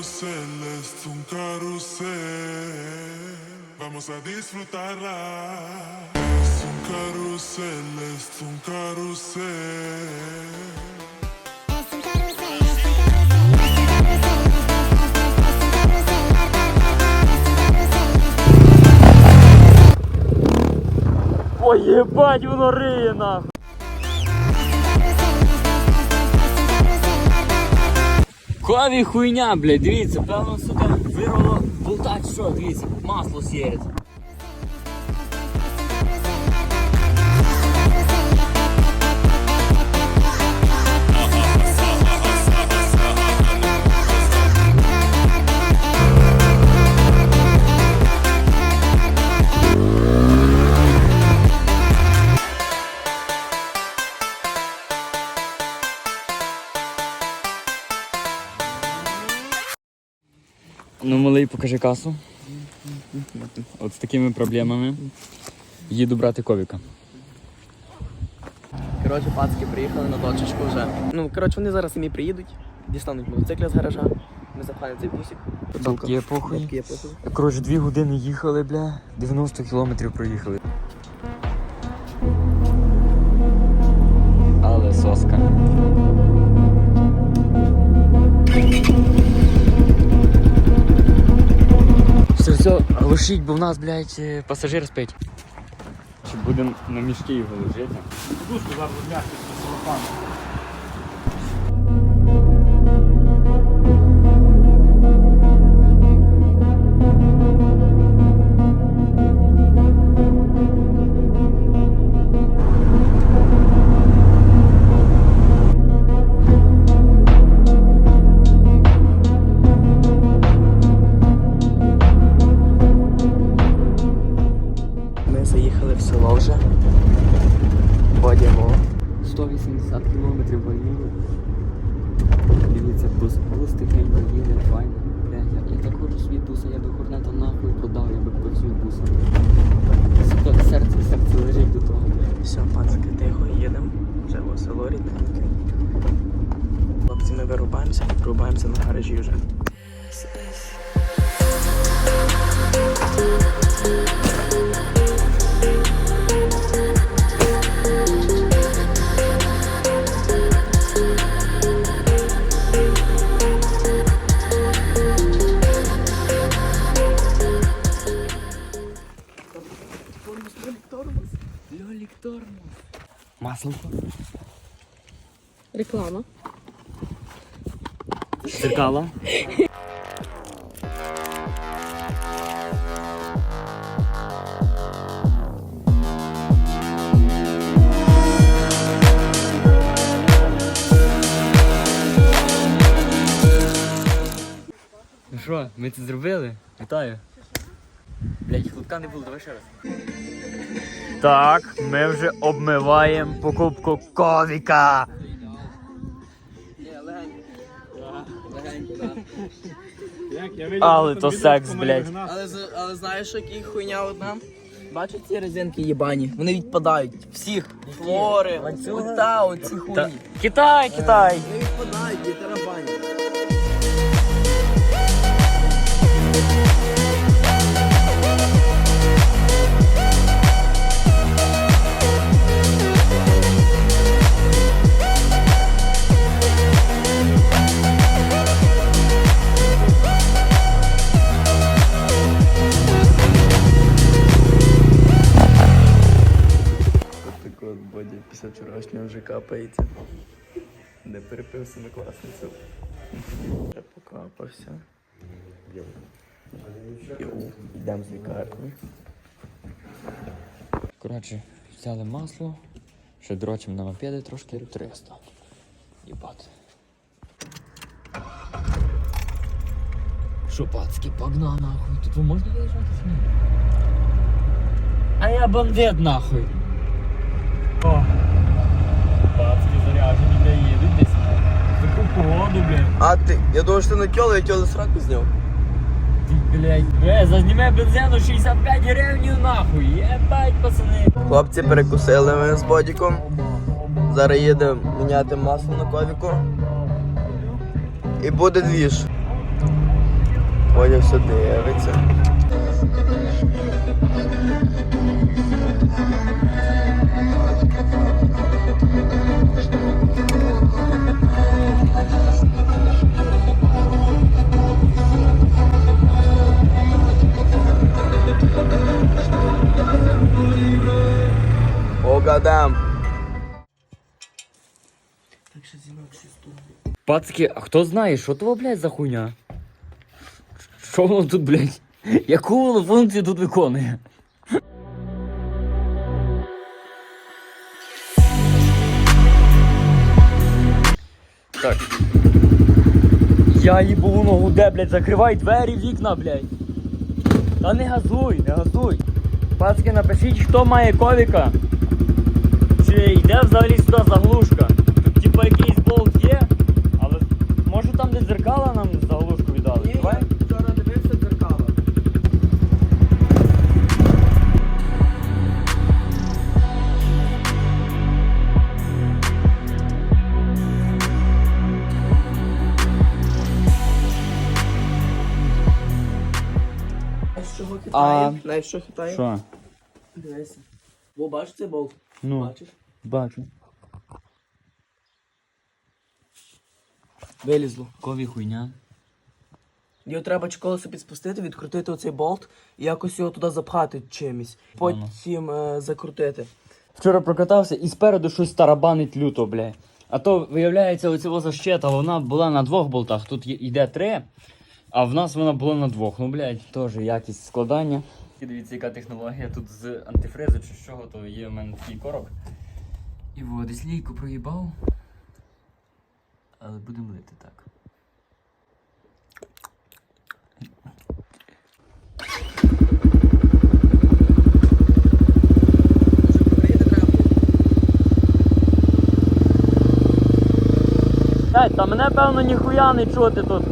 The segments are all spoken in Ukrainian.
carrusel, es un carrusel. Vamos a disfrutarla. Es un carrusel, es un carrusel. Es un carrusel, Кові хуйня, блядь, дивіться, певно, сука, вирвало болтать, що, дивіться, масло сіється. Малий, покажи касу. От з такими проблемами. Їду брати ковіка. Коротше, пацки приїхали на точечку вже. Ну, коротше, вони зараз самі приїдуть, дістануть мотоцикля з гаража. Ми запхаємо цей бусик. Бабки похуй. Бабки похуй. Коротше, дві години їхали, бля, 90 кілометрів проїхали. Але соска. Все, глушіть, бо в нас, блядь, е, пасажир спить. Чи будемо на мішки його лежити? Ми буса, я би корнета нахуй продав, я би собі буса. Сука, серце, серце лежить до того. Все, пацаки, тихо, їдемо. Вже в село рідненьке. Хлопці, ми вирубаємося і вирубаємося на гаражі вже. Масло. Реклама. Зеркало. Ну що, ми це зробили? Вітаю. Блять, хлопка не було, давай ще раз. Так, ми вже обмиваємо покупку ковіка. Але то секс, блять. Але, з- але знаєш, який хуйня одна? Бачиш ці резинки їбані? Вони відпадають. Всіх. Флори, ота, оці хуйні. Та... Китай, Китай. Вони відпадають, є тарабані. Перепив семикласницю. Вже покапався. Йдемо з лікарні. Коротше, взяли масло, ще дрочим на мопеди трошки 300. Єбать. Що, пацки, погнав нахуй. Тут ви можна виїжджати чи ні? А я бандит нахуй. О. Пацки заряжені, бля, їдуть десь. В таку погоду, бля. А ти, я думав, що ти на кьоли, я кьоли сраку зняв. Ти, блядь, бля, зазніме бензину 65 гривень нахуй. Єбать, пацани. Хлопці перекусили ми з бодіком. Зараз їдемо міняти масло на ковіку. І буде двіж. Водя все дивиться. Огадам. Так що зімав чисту. Пацки, а хто знає, що то, блядь, за хуйня? Що воно тут, блядь? Яку функцію тут виконує? Так. Я їбу воно гуде, блядь, закривай двері, вікна, блядь. Та не газуй, не газуй. Пацки, напишіть, хто має ковіка. Чи йде взагалі сюди заглушка? Тут типа якийсь болт є, але може там де дзеркала нам заглушку віддали. Ні, Давай. я вчора дивився дзеркало. Знаєш, чого хитає? Знаєш, що хитає? Що? Дивися. Бо бачиш цей болт? Ну, Бачиш? Бачу. Вилізло. Кові хуйня. Його треба чи колесо підспустити, відкрутити оцей болт і якось його туди запхати чимось. Потім е, закрутити. Вчора прокатався і спереду щось тарабанить люто, блядь. А то, виявляється, оцього защета, вона була на двох болтах. Тут йде три, а в нас вона була на двох. Ну, блядь, теж якість складання. І дивіться, яка технологія тут з антифризу чи з чого, то є в мене такий корок. І во, десь лійку проїбав. Але будемо лити так. Та мене певно ніхуя не чути тут.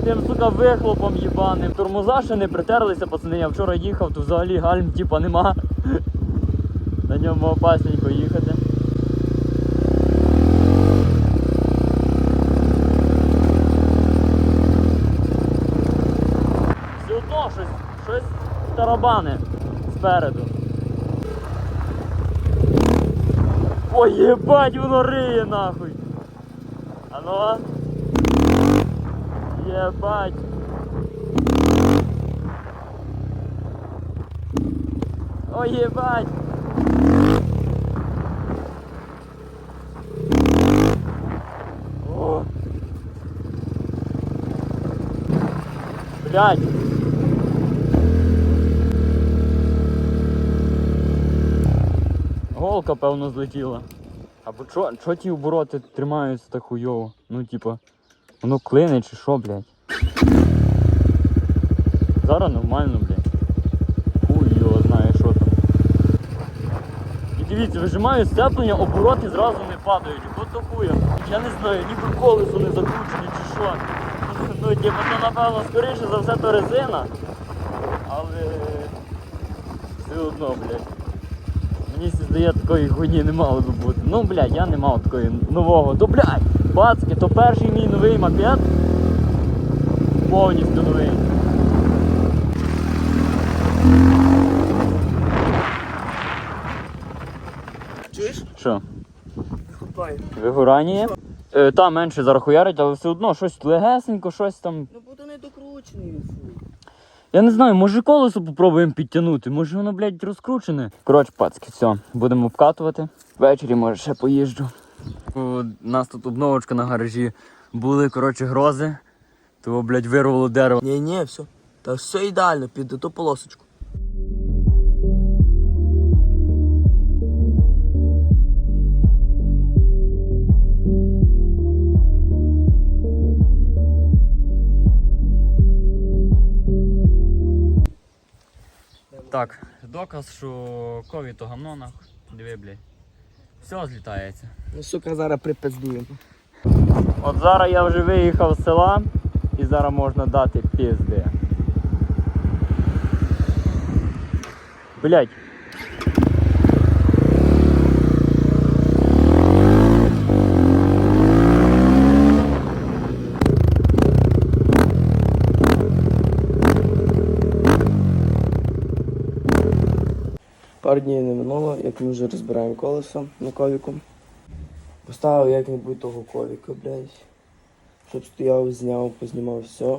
З тим, сука, вихлопом їбаним. Тормоза ще не притерлися, пацани. Я вчора їхав, то взагалі гальм типа нема. На ньому опасненько їхати. Все одно щось, щось тарабане спереду. Ой, єбать, воно риє нахуй. Алло? Єбать. Ой, єбать. О. Блядь. Голка, певно, злетіла. Або чо, чо ті обороти тримаються так хуйово? Ну, типа, воно клине чи що, блядь? Зараз нормально, блядь. Хуй його знає, що там. І дивіться, вижимаю сцеплення, обороти зразу не падають. От то хуя. Я не знаю, ніби колесо не закручене чи що. Ну, типу, то напевно, скоріше за все, то резина. Але все одно, блядь. Мені здає такої хуйні не мало би бути. Ну, блядь, я не мав такої нового. То, блядь, пацки, то перший мій новий мопед. Повністю новий. Чуєш? Що, Хлопає. вигорання? Е, та менше зараз хуярить, але все одно щось легесенько, щось там. Ну буде не докручений він. Я не знаю, може колесо попробуємо підтягнути, може воно, блядь, розкручене. Коротше, пацки, все, будемо вкатувати. Ввечері, може, ще поїжджу. У нас тут обновочка на гаражі. Були, коротше, грози. Того, блядь, вирвало дерево. Ні, ні, все. Та все ідеально, під ту полосочку. Так, доказ, що ковід то гамно нахуй. Диви, блядь. Все злітається. Ну, сука, зараз припиздуємо. От зараз я вже виїхав з села і зараз можна дати пізди. Блять. Пару днів не минуло, як ми вже розбираємо колесо на ковіку. Поставив як-небудь того ковіка, блядь. Щоб стояв, зняв, познімав все.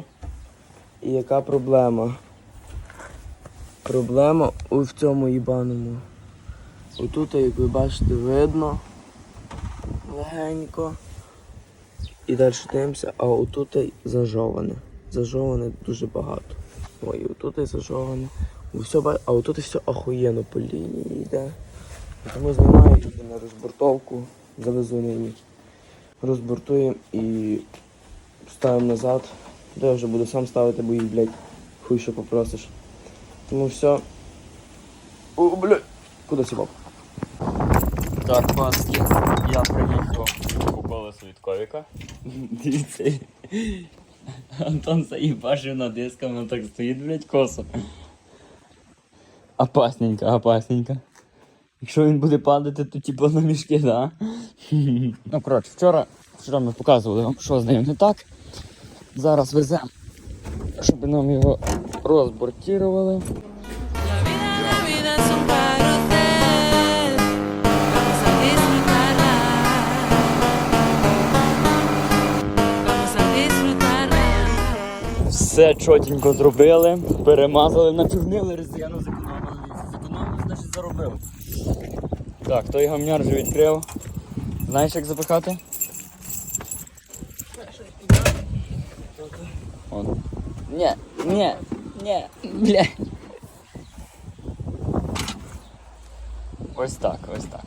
І яка проблема? Проблема у в цьому їбаному. Отут, як ви бачите, видно легенько. І далі дивимося, а отут зажоване. Зажоване дуже багато. Ой, отут зажоване. Все, ба- а отут все охуєнно по лінії йде. І Тому знімаю туди на розбортовку, завезу нині. Розбортуємо і ставимо назад. То я вже буду сам ставити, бо їх, блядь, хуй що попросиш. Тому все. О, блядь, куди сібав? Так, паски, я приїхав колесу від ковіка. Дивіться. Антон заїбашив на дисках, воно так стоїть, блядь, косо. Опасненько, опасненько. Якщо він буде падати, то типу на мішки, да? ну, коротше, вчора, вчора ми показували вам, що з ним не так. Зараз веземо, щоб нам його розбортірували. Все чотенько зробили, перемазали, начорнили резину, заробив. Так, той гамняр вже відкрив. Знаєш, як запихати? Он. Ні, ні, ні, бля. Ось так, ось так.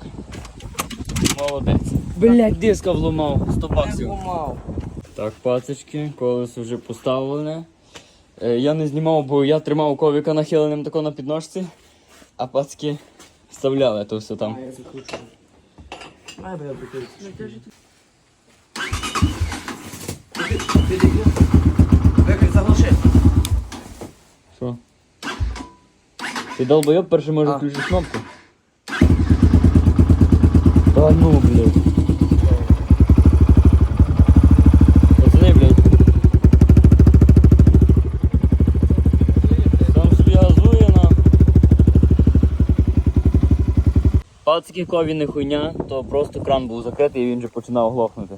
Молодець. Блять, диска вломав, 100 баксів. Так, пацички, колесо вже поставлене. Е, я не знімав, бо я тримав ковіка нахиленим тако на підножці, а пацки вставляли то все там. я закручу. Ай, бля, прикрити. Викрить, заглуши. Що? Ти долбойоб перше може А. включити кнопку? Та ну, блядь. Пацки кові не хуйня, то просто кран був закритий і він вже починав глохнути.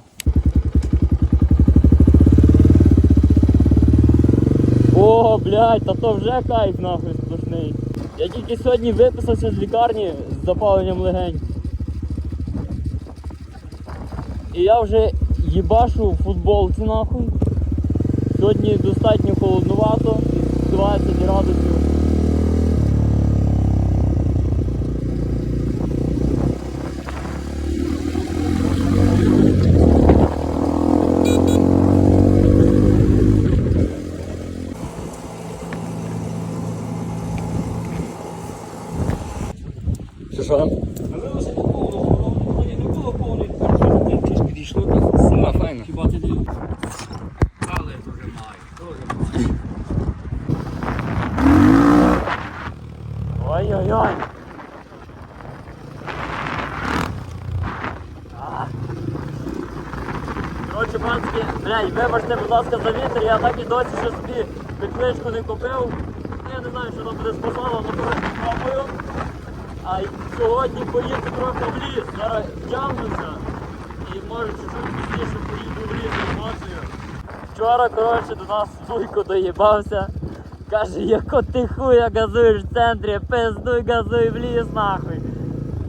О, блядь, та то вже кайф нахуй сплошний. Я тільки сьогодні виписався з лікарні з запаленням легень. І я вже їбашу в футболці нахуй. Сьогодні достатньо холоднувато, 20 градусів. Що що? Підійшло так. Сама файна. Хіба ти не... Але дуже має. Ой-ой-ой. А. Коротше, панські, блядь, вибачте, будь ласка, за вітер, я так і досі ще собі підкличку не купив. Я не знаю, що там буде спасало, але коротше, пробую. А сьогодні поїду трохи в ліс, зараз тягнуся і може чуть-чуть пізніше поїду в ліс з емоцією. Вчора, коротше, до нас Вуйко доїбався. Каже, яко ти хуя газуєш в центрі, пиздуй, газуй в ліс нахуй.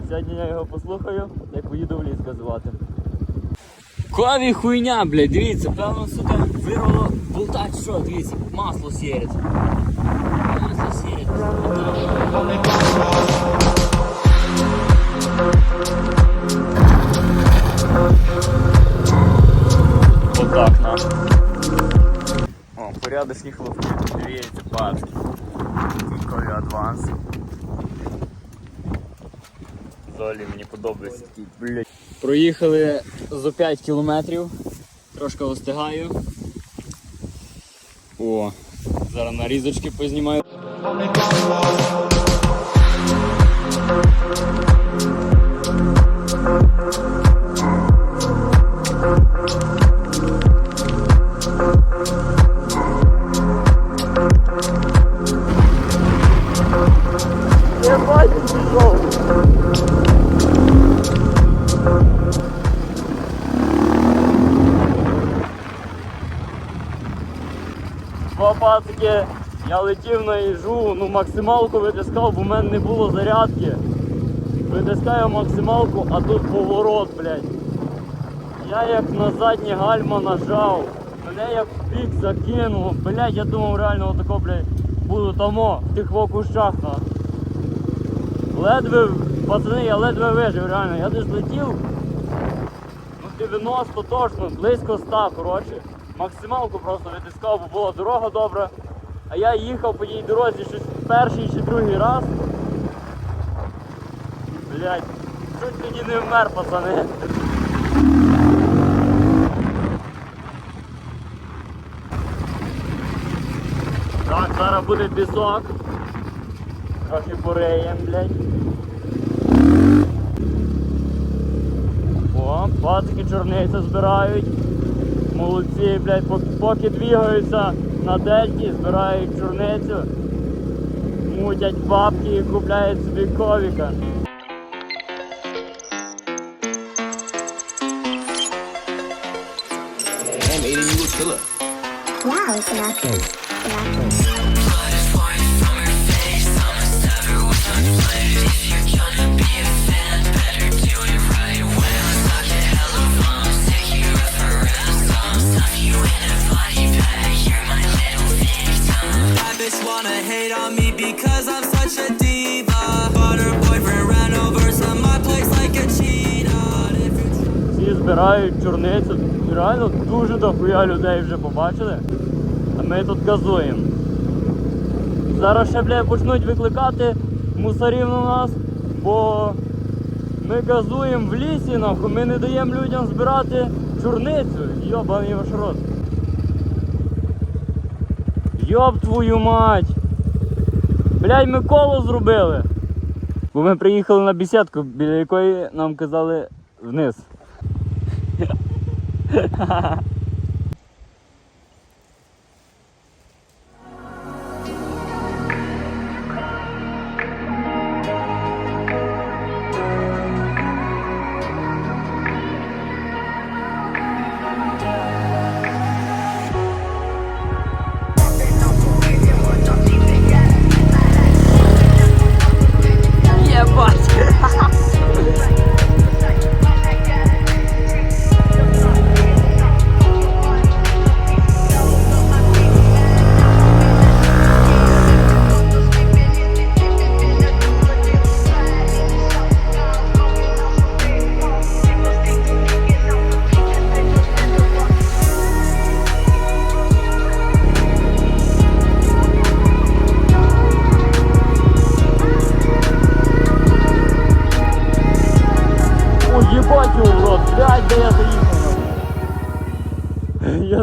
Сьогодні я його послухаю, як поїду в ліс газувати. Кові хуйня, блядь, дивіться, певно сюди вирвало болтать, що, дивіться, масло сірить. Масло сірить. Отак на. О, порядочні хлопці, дивіться, пацки. Тінкові адванс. Золі мені подобається такий, блядь. Проїхали за 5 кілометрів. Трошки остигаю. О, зараз нарізочки познімаю. Два пацики, я летів на їжу, ну максималку витискав, бо в мене не було зарядки. Витискаю максималку, а тут поворот, блядь. Я як на заднє гальма нажав, мене як в бік закинуло. Блядь, я думав реально отако, блядь, буду тамо, в тих во кущах на. Ледве, пацани, я ледве вижив, реально. Я десь летів, ну 90 точно, близько 100, коротше. Максималку просто витискав, бо була дорога добра. А я їхав по тій дорозі щось перший чи другий раз. Блять, чуть тоді не вмер, пацани. Так, зараз буде пісок. Трохи пориєм, блядь. О, пацики чорницю збирають. Молодці, блядь, поки, поки двігаються на дельті, збирають чорницю. Мутять бабки і купляють собі ковіка. Wow, it's wanna hate on me because I'm such a diva. But her boyfriend ran over to my place like a cheetah. Всі збирають чорницю. Реально дуже дохуя людей вже побачили. А ми тут газуємо. Зараз ще, бля, почнуть викликати мусорів на нас, бо ми газуємо в лісі, нахуй, ми не даємо людям збирати чорницю. Йобаний ваш рот. Йоб твою мать! Блядь, ми коло зробили. Бо ми приїхали на бесідку, біля якої нам казали вниз.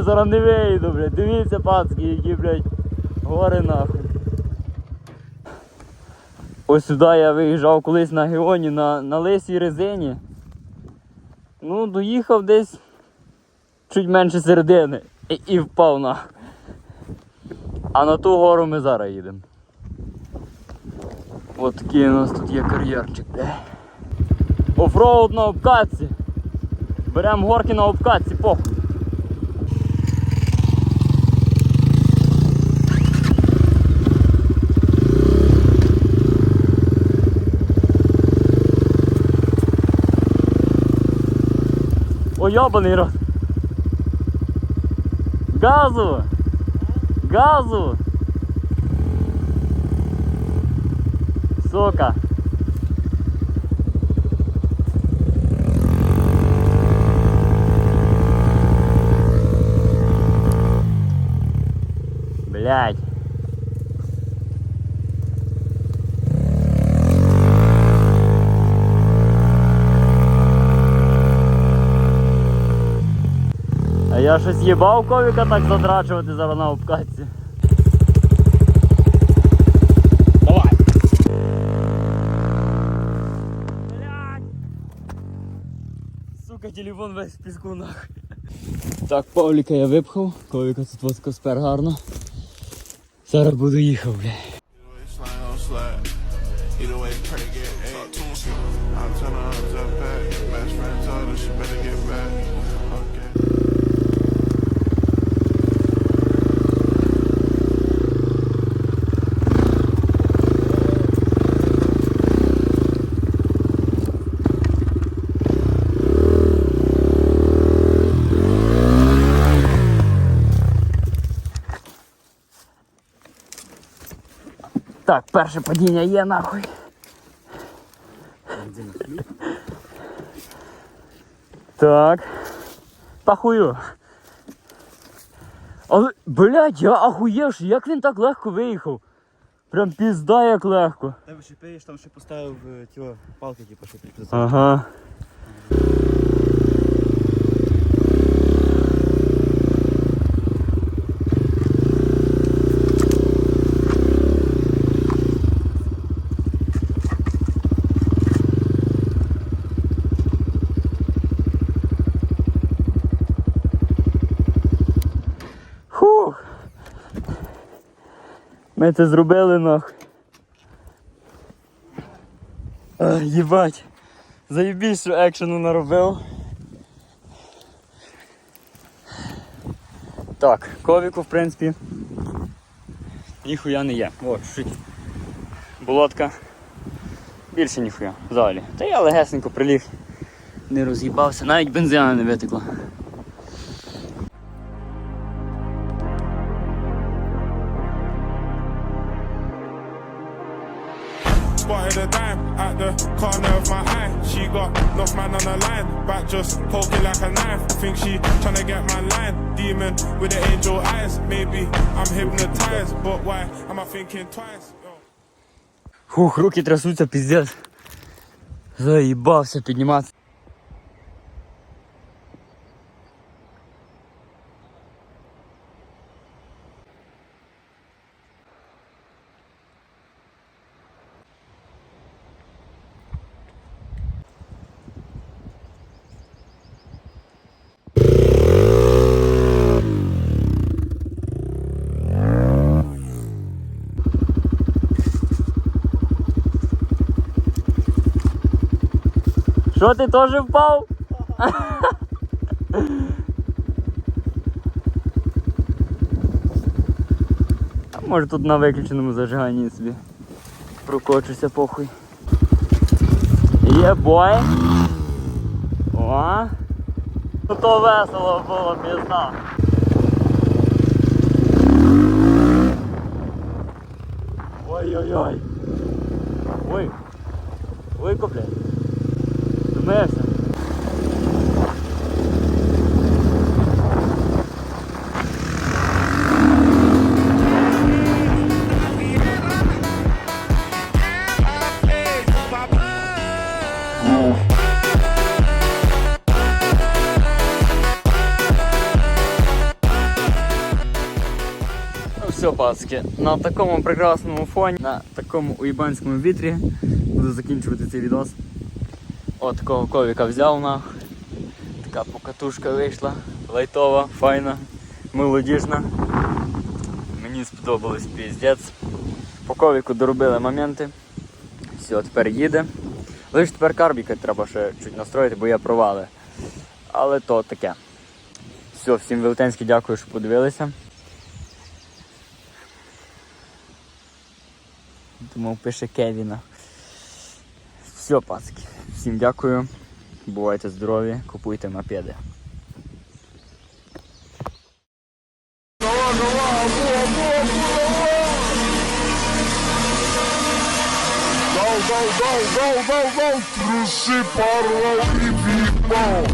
Зараз не вийду, блядь. Дивіться, пацки, які, блядь, гори нахуй. Ось сюди я виїжджав колись на Геоні на, на лисій резині. Ну, доїхав десь чуть менше середини і, і впав на. А на ту гору ми зараз їдемо. От такий у нас тут є кар'єрчик. Офроуд на обкатці. Беремо горки на обкатці, похуй. О, йобаний рот. Газу! Газу! Сука! Блять. А я щось їбав ковіка так задрачувати зараз на обкатці. Давай. Блять. Сука, телефон весь в піску нахуй. Так, Павліка я випхав, ковіка тут воска спер гарно. Зараз буду їхав, бля. Так, перше падіння є нахуй. Так. Та хую. Але, блядь, я ахуєш, як він так легко виїхав. Прям пізда як легко. Тебе ще пиєш, там ще поставив е, ті о, палки, типу, що підписав. Ага. Ми це зробили нахуй. А, їбать. Заєбісь, екшену наробив. Так, ковіку, в принципі, ніхуя не є. О, чуть болотка. Більше ніхуя, взагалі. Та я легесенько приліг, не роз'їбався, навіть бензина не витекло. at the corner of my eye. She got enough man on the line, back just poking like a knife. Think she tryna get my line. Demon with the angel eyes. Maybe I'm hypnotized, but why am I thinking twice? Yo. Фух, руки трясуться, піздець. Заїбався підніматися. Що ти теж впав? А може тут на виключеному зажиганні собі прокочуся похуй. Є бой. О. Ну то весело було, пізна. Ой-ой-ой. Ой. Ой, блядь. Вмився. Ну все, пацки, на такому прекрасному фоні, на такому уїбанському вітрі буду закінчувати цей відос. От такого ковіка взяв нахуй. Така покатушка вийшла, лайтова, файна, молодіжна. Мені сподобалось піздець. По ковіку доробили моменти. Все, тепер їде. Лише тепер карбіка треба ще чуть настроїти, бо я провали. Але то таке. Все, всім велетенське дякую, що подивилися. Думав, пише Кевіна. Все, пацки. Всім дякую. Бувайте здорові, купуйте мопеди. Go, go, go, go, go, go, трусі пару і бібо.